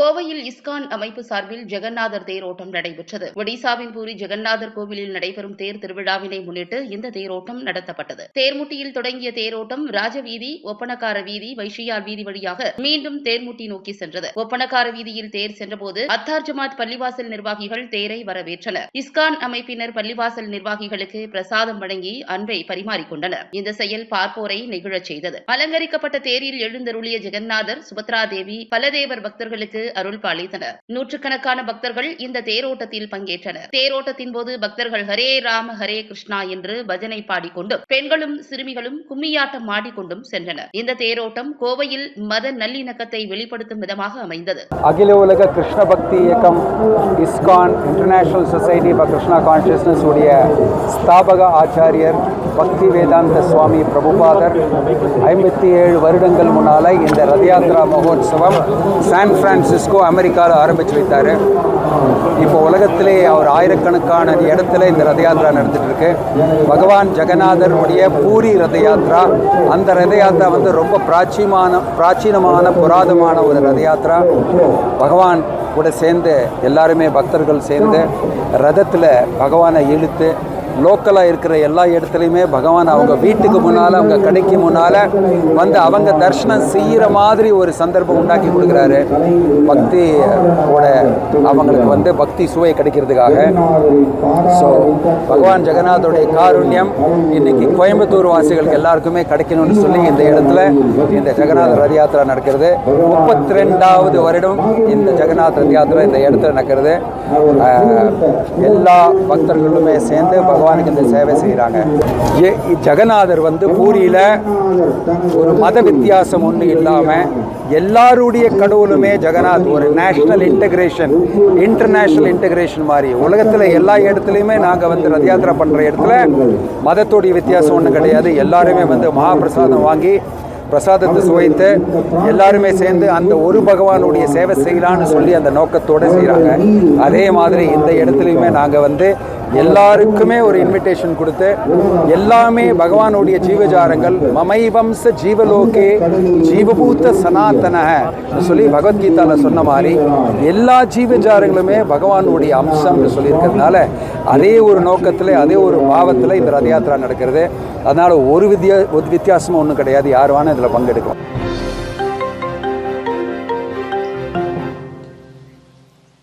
கோவையில் இஸ்கான் அமைப்பு சார்பில் ஜெகநாதர் தேரோட்டம் நடைபெற்றது. ஒடிசாவின் பூரி ஜெகநாதர் கோவிலில் நடைபெறும் தேர் திருவிழாவினை முன்னிட்டு இந்த தேரோட்டம் நடத்தப்பட்டது. தேர்முட்டியில் தொடங்கிய தேரோட்டம் ராஜவீதி ஒப்பனக்கார வீதி வைஷியார் வீதி வழியாக மீண்டும் தேர்முட்டி நோக்கி சென்றது. ஒப்பனக்கார வீதியில் தேர் சென்றபோது அத்தார் ஜமாத் பள்ளிவாசல் நிர்வாகிகள் தேரை வரவேற்றனர். இஸ்கான் அமைப்பினர் பள்ளிவாசல் நிர்வாகிகளுக்கு பிரசாதம் வழங்கி அன்பை பரிமாறிக்கொண்டனர். இந்த செயல் பார்ப்போரை நெகிழச் செய்தது. அலங்கரிக்கப்பட்ட தேரில் எழுந்தருளிய ஜெகநாதர் சுபத்ரா தேவி பலதேவர் பக்தர்களுக்கு அருள் பாலித்தனர் நூற்றுக்கணக்கான பக்தர்கள் இந்த தேரோட்டத்தில் பங்கேற்றனர். தேரோட்டத்தின் போது பக்தர்கள் ஹரே ராம ஹரே கிருஷ்ணா என்று பஜனை பாடிக்கொண்டும் பெண்களும் சிறுமிகளும் கும்மியாட்டம் ஆடிக்கொண்டும் சென்றனர். இந்த தேரோட்டம் கோவையில் மத நல்லிணக்கத்தை வெளிப்படுத்தும் விதமாக அமைந்தது. அகில உலக கிருஷ்ண பக்தி இயக்கம் ISKCON international society for Krishna consciousness உடைய ஸ்தாபக ஆச்சாரியர் பக்தி வேதாந்த சுவாமி பிரபுபாதர் ஐம்பத்தி ஏழு வருடங்கள் முன்னால் இந்த ரத யாத்ரா மகோத்சவம் சான் பிரான்சிஸ் பிரான்சிஸ்கோ அமெரிக்காவில் ஆரம்பித்து வைத்தார். இப்போ உலகத்திலே அவர் ஆயிரக்கணக்கான இடத்துல இந்த ரத யாத்திரா நடந்துட்டு இருக்கு. பகவான் ஜெகநாதருடைய பூரி ரத யாத்ரா அந்த ரத யாத்திரா வந்து ரொம்ப பிராச்சீமான பிராச்சீனமான புராதமான ஒரு ரத யாத்திரா பகவான் கூட சேர்ந்து எல்லாருமே பக்தர்கள் சேர்ந்து ரதத்தில் பகவானை இழுத்து லோக்கலாக இருக்கிற எல்லா இடத்துலையுமே பகவான் அவங்க வீட்டுக்கு முன்னால் அவங்க கடைக்கு முன்னால் வந்து அவங்க தர்ஷனம் செய்கிற மாதிரி ஒரு சந்தர்ப்பம் உண்டாக்கி கொடுக்குறாரு. பக்தி ஓட அவங்களுக்கு வந்து பக்தி சுவை கிடைக்கிறதுக்காக. ஸோ பகவான் ஜெகநாதோடைய காருண்யம் இன்னைக்கு கோயம்புத்தூர் வாசிகளுக்கு எல்லாருக்குமே கிடைக்கணும்னு சொல்லி இந்த இடத்துல இந்த ஜெகநாத ரத யாத்திரா நடக்கிறது. முப்பத்தி ரெண்டாவது வருடம் இந்த ஜெகநாத் ரத யாத்திரா இந்த இடத்துல நடக்கிறது. எல்லா பக்தர்களுமே சேர்ந்து பகவானுக்கு இந்த சேவை செய்கிறாங்க ஜெகநாதர் வந்து பூரியில் ஒரு மத வித்தியாசம் ஒன்றும் இல்லாமல் எல்லாருடைய கடவுளுமே ஜெகநாத் ஒரு நேஷ்னல் இன்டகிரேஷன் இன்டர்நேஷ்னல் இன்டகிரேஷன் மாதிரி. உலகத்தில் எல்லா இடத்துலையுமே நாங்கள் வந்து ரத யாத்திரை பண்ணுற இடத்துல மதத்துடைய வித்தியாசம் ஒன்றும் கிடையாது. எல்லாருமே வந்து மகாபிரசாதம் வாங்கி பிரசாதத்தை சுவைத்து எல்லாருமே சேர்ந்து அந்த ஒரு பகவானுடைய சேவை செய்யலான்னு சொல்லி அந்த நோக்கத்தோடு செய்கிறாங்க அதே மாதிரி இந்த இடத்துலையுமே நாங்கள் வந்து எல்லாருக்குமே ஒரு இன்விடேஷன் கொடுத்து எல்லாமே பகவானுடைய ஜீவஜாரங்கள் மமைவம்ச ஜீவலோகே ஜீவபூத்த சனாத்தனக சொல்லி பகவத்கீதாவில் சொன்ன மாதிரி எல்லா ஜீவஜாரங்களுமே பகவானுடைய அம்சம்னு சொல்லியிருக்கிறதுனால அதே ஒரு நோக்கத்தில் அதே ஒரு பாவத்தில் இந்த ரத யாத்திரா நடக்கிறது. அதனால் ஒரு வித்தியா வித்தியாசமும் ஒன்றும் கிடையாது. யார் வேணால் இதில் பங்கெடுக்கும்